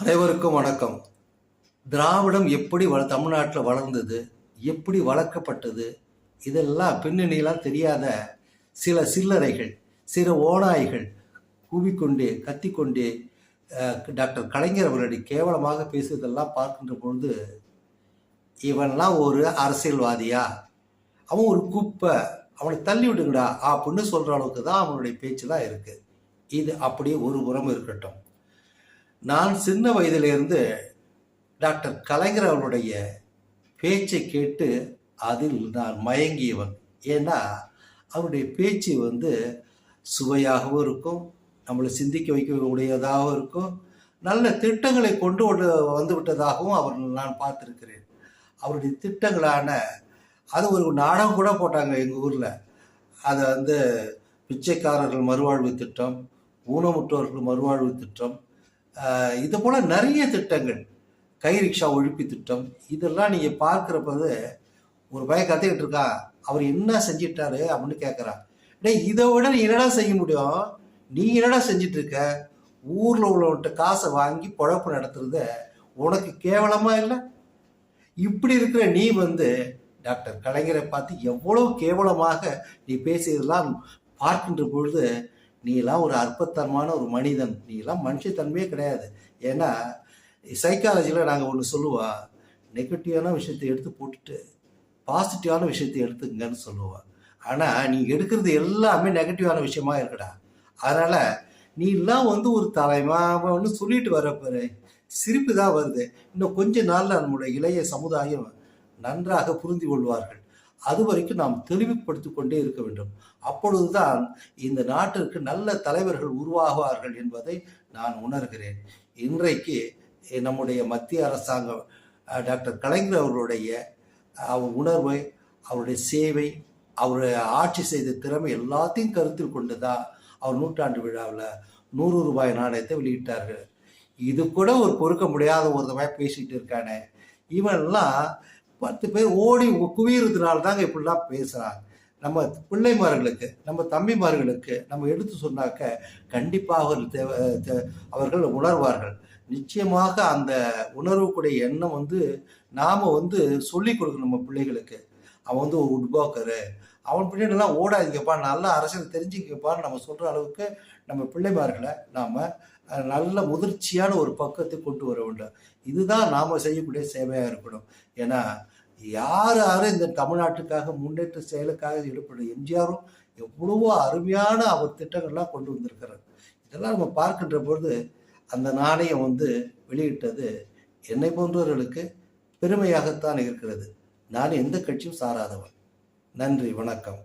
அனைவருக்கும் வணக்கம். திராவிடம் எப்படி வள தமிழ்நாட்டில் வளர்ந்தது எப்படி வளர்க்கப்பட்டது இதெல்லாம் பின்னணியெல்லாம் தெரியாத சில சில்லறைகள் சில ஓநாய்கள் கூவிக்கொண்டே கத்திக்கொண்டே டாக்டர் கலைஞர் அவர்களை கேவலமாக பேசுவதெல்லாம் பார்க்கின்ற பொழுது இவன்லாம் ஒரு அரசியல்வாதியா? அவன் ஒரு குப்பை அவனை தள்ளி விடுங்கடா அப்படின்னு சொல்கிற அளவுக்கு தான் அவனுடைய பேச்செல்லாம் இருக்குது இது அப்படியே ஒரு புறம் இருக்கட்டும். நான் சின்ன வயதிலிருந்து டாக்டர் கலைஞர் அவருடைய பேச்சை கேட்டு அதில் நான் மயங்கியவன். ஏன்னா அவருடைய பேச்சு வந்து சுவையாகவும் இருக்கும் நம்மளை சிந்திக்க வைக்கக்கூடியதாகவும் இருக்கும் நல்ல திட்டங்களை கொண்டு வந்து விட்டதாகவும் அவர் நான் பார்த்துருக்கிறேன். அவருடைய திட்டங்களான அது ஒரு நாடகம் கூட போட்டாங்க எங்கள் ஊரில். அதை வந்து பிச்சைக்காரர்கள் மறுவாழ்வு திட்டம் ஊனமுற்றோர்கள் மறுவாழ்வு திட்டம் இது போல நிறைய திட்டங்கள். கை ரிக்ஷா ஒழிப்பு திட்டம் இதெல்லாம் நீங்கள் பார்க்குறப்பது ஒரு பையன் கற்றுக்கிட்டு இருக்கா அவர் என்ன செஞ்சிட்டாரு அப்படின்னு கேட்குறா டே இதை விட நீ என்னடா செய்ய முடியும்? நீ என்னடா செஞ்சிட்டு இருக்க ஊரில் உள்ளவன்ட்ட காசை வாங்கி பொழப்பு நடத்துறத உனக்கு கேவலமா இல்லை? இப்படி இருக்கிற நீ வந்து டாக்டர் கலைஞரை பார்த்து எவ்வளவு கேவலமாக நீ பேசியதெல்லாம் பார்க்கின்ற பொழுது நீலாம் ஒரு அற்பத்தனமான ஒரு மனிதன். நீலாம் மனுஷத்தன்மையே கிடையாது. ஏன்னா சைக்காலஜியில் நாங்கள் ஒன்று சொல்லுவோம் நெகட்டிவான விஷயத்தை எடுத்து போட்டுட்டு பாசிட்டிவான விஷயத்தை எடுத்துங்கன்னு சொல்லுவாள் ஆனால் நீ எடுக்கிறது எல்லாமே நெகட்டிவான விஷயமா இருக்குடா. அதனால் நீ எல்லாம் வந்து ஒரு தலைமா ஒன்று சொல்லிட்டு வர பாரு. சிரிப்பு தான் வருது. இன்னும் கொஞ்ச நாளில் நம்முடைய இளைய சமுதாயம் நன்றாக புரிந்து கொள்வார்கள். அது வரைக்கும் நாம் தெளிவுபடுத்திக் கொண்டே இருக்க வேண்டும். அப்பொழுதுதான் இந்த நாட்டிற்கு நல்ல தலைவர்கள் உருவாகுவார்கள் என்பதை நான் உணர்கிறேன். இன்றைக்கு நம்முடைய மத்திய அரசாங்கம் டாக்டர் கலைஞர் அவர்களுடைய அவர் உணர்வை அவருடைய சேவை அவர் ஆட்சி செய்த திறமை எல்லாத்தையும் கருத்தில் கொண்டு தான் அவர் நூற்றாண்டு விழாவில் நூறு ரூபாய் நாணயத்தை வெளியிட்டார்கள். இது கூட ஒரு பொறுக்க முடியாத ஒரு தடவை பேசிட்டு இருக்கானே. இவன்லாம் பத்து பேர் ஓடி குவியறதுனால தாங்க இப்படிலாம் பேசுகிறாங்க நம்ம பிள்ளைமார்களுக்கு நம்ம தம்பிமார்களுக்கு நம்ம எடுத்து சொன்னாக்க கண்டிப்பாக அவர்கள் தேவை அவர்கள் உணர்வார்கள். நிச்சயமாக அந்த உணர்வுக்குடைய எண்ணம் வந்து நாம் வந்து சொல்லி கொடுக்கணும் நம்ம பிள்ளைகளுக்கு. அவன் வந்து ஒரு உட்போக்கரு அவன் பின்னாடிலாம் ஓடாதீங்கப்பா நல்லா அரசியல் தெரிஞ்சுக்கப்பான்னு நம்ம சொல்கிற அளவுக்கு நம்ம பிள்ளைமார்களை நாம் நல்ல முதிர்ச்சியான ஒரு பக்கத்தை கொண்டு வர வேண்டும். இதுதான் நாம் செய்யக்கூடிய சேவையாக இருக்கணும். ஏன்னா யார் யாரும் இந்த தமிழ்நாட்டுக்காக முன்னேற்ற செயலுக்காக ஈடுபடும் எம்ஜிஆரும் எவ்வளவோ அருமையான அவர் திட்டங்கள்லாம் கொண்டு வந்திருக்கிறார். இதெல்லாம் நம்ம பார்க்கின்ற பொழுது அந்த நாணயம் வந்து வெளியிட்டது என்னை போன்றவர்களுக்கு பெருமையாகத்தான் இருக்கிறது. நான் எந்த கட்சியும் சாராதவன். நன்றி வணக்கம்.